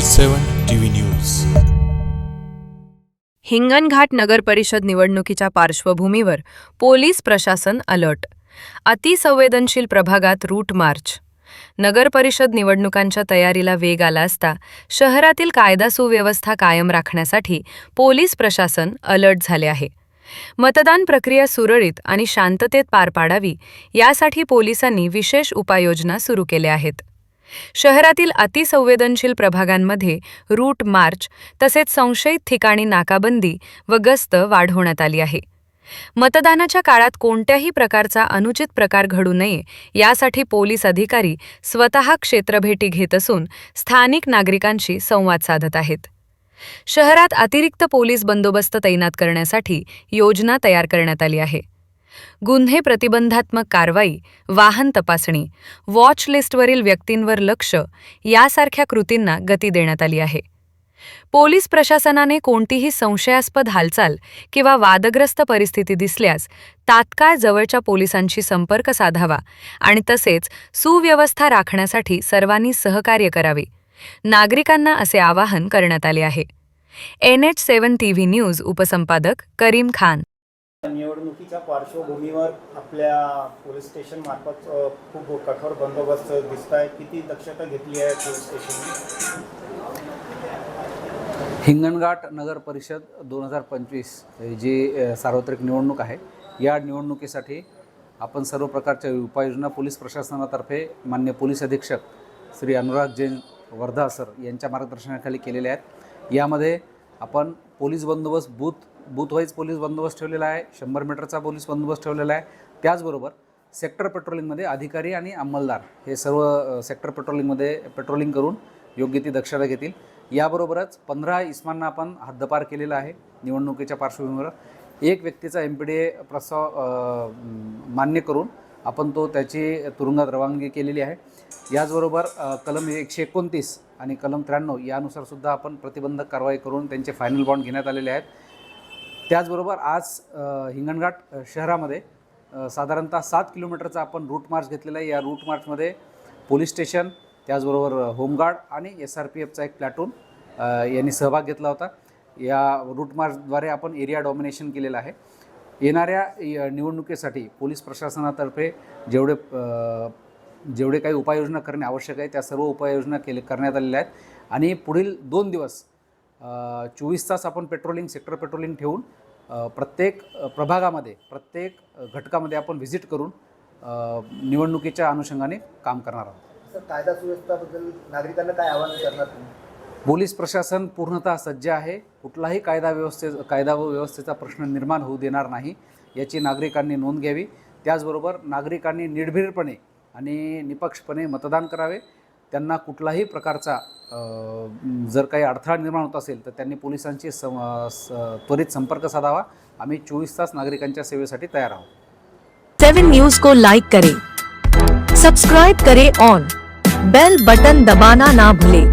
Seven TV news. Hinganghat नगर परिषद निवडणुकीच्या पार्श्वभूमीवर पोलीस प्रशासन अलर्ट. अतिसंवेदनशील प्रभागात रूट मार्च. नगर परिषद निवडणुकांच्या तयारीला वेग आला असता शहरातील कायदा सुव्यवस्था कायम राखण्यासाठी पोलीस प्रशासन अलर्ट झाले आहे. मतदान प्रक्रिया सुरळीत आणि शांततेत पार पाडावी यासाठी पोलिसांनी विशेष उपाययोजना सुरू केल्या आहेत. शहरातील अतिसंवेदनशील प्रभागांमध्ये रूट मार्च तसेच संशयित ठिकाणी नाकाबंदी व गस्त वाढवण्यात आली आहे. मतदानाच्या काळात कोणत्याही प्रकारचा अनुचित प्रकार घडू नये यासाठी पोलीस अधिकारी स्वतः क्षेत्रभेटी घेत असून स्थानिक नागरिकांशी संवाद साधत आहेत. शहरात अतिरिक्त पोलीस बंदोबस्त तैनात करण्यासाठी योजना तयार करण्यात आली आहे. गुन्हे प्रतिबंधात्मक कारवाई वाहन तपासणी वॉच लिस्टवरील व्यक्तींवर लक्ष यासारख्या कृतींना गती देण्यात आली आहे. पोलीस प्रशासनाने कोणतीही संशयास्पद हालचाल किंवा वादग्रस्त परिस्थिती दिसल्यास तात्काळ जवळच्या पोलिसांशी संपर्क साधावा आणि तसेच सुव्यवस्था राखण्यासाठी सर्वांनी सहकार्य करावे. नागरिकांना असे आवाहन करण्यात आले आहे. N H seven TV news उपसंपादक Karim Khan निवडणुकीच्या पार्श्वभूमीवर आपल्या पोलीस स्टेशन मार्फत खूप कठोर बंदोबस्त दिसत आहे किती दक्षता घेतली आहे पोलीस स्टेशनने? हिंगणघाट नगर परिषद दोन हजार पंचवीस जी सार्वत्रिक निवडणूक आहे या निवडणुकीसाठी आपण सर्व प्रकारच्या उपाययोजना पोलीस प्रशासनातर्फे मान्य पोलीस अधीक्षक श्री अनुराग जैन वर्धा सर यांच्या मार्गदर्शनाखाली केलेल्या आहेत. यामध्ये आपण पोलीस बंदोबस्त बूथ बूथवाईज पोलीस बंदोबस्त ठेवलेला आहे शंभर मीटरचा पोलीस बंदोबस्त ठेवलेला आहे. त्याचबरोबर सेक्टर पेट्रोलिंगमध्ये अधिकारी आणि अंमलदार हे सर्व सेक्टर पेट्रोलिंगमध्ये पेट्रोलिंग करून योग्य ती दक्षता घेतील. याबरोबरच पंधरा इस्मांना आपण हद्दपार केलेला आहे निवडणुकीच्या पार्श्वभूमीवर. एक व्यक्तीचा एम पी डी ए प्रस्ताव मान्य करून आपण तो त्याची तुरुंगात रवानगी केलेली आहे. याचबरोबर कलम एकशे एकोणतीस आणि कलम त्र्याण्णव यानुसारसुद्धा आपण प्रतिबंधक कारवाई करून त्यांचे फायनल बॉन्ड घेण्यात आलेले आहेत. त्याचबरोबर आज हिंगणघाट शहरामध्ये साधारणतः सात किलोमीटरचा आपण रूट मार्च घेतलेला आहे. या रूट मार्चमध्ये पोलीस स्टेशन त्याचबरोबर होमगार्ड आणि एस आर पी एफचा एक प्लॅटून यांनी सहभाग घेतला होता. या रूट मार्चद्वारे आपण एरिया डॉमिनेशन केलेलं आहे. येणाऱ्या य- निवडणुकीसाठी पोलीस प्रशासनातर्फे जेवढे जेवढे काही उपाययोजना करणे आवश्यक आहे त्या सर्व उपाययोजना केले करण्यात आलेल्या आहेत. आणि पुढील दोन दिवस चोवीस तास आपण पेट्रोलिंग सेक्टर पेट्रोलिंग ठेवून प्रत्येक प्रभागामध्ये प्रत्येक घटकामध्ये आपण व्हिजिट करून निवडणुकीच्या अनुषंगाने काम करणार आहोत. सर कायदा सुव्यवस्थाबद्दल नागरिकांना काय आवाहन करणार तुम्ही? पोलीस प्रशासन पूर्णतः सज्ज आहे. कुठलाही कायदा व्यवस्थे कायदा व व्यवस्थेचा प्रश्न निर्माण होऊ देणार नाही याची नागरिकांनी नोंद घ्यावी. त्याचबरोबर नागरिकांनी निर्भीडपणे आणि निपक्षपणे मतदान करावे. त्यांना कुठलाही प्रकारचा जर काही अडथळा निर्माण होत असेल तर त्यांनी पोलिसांशी सम स त्वरित संपर्क साधावा. आम्ही चोवीस तास नागरिकांच्या सेवेसाठी तयार आहोत. सेवन न्यूज को लाइक करे सब्सक्राइब करे ऑन बेल बटन दबाना ना भूले।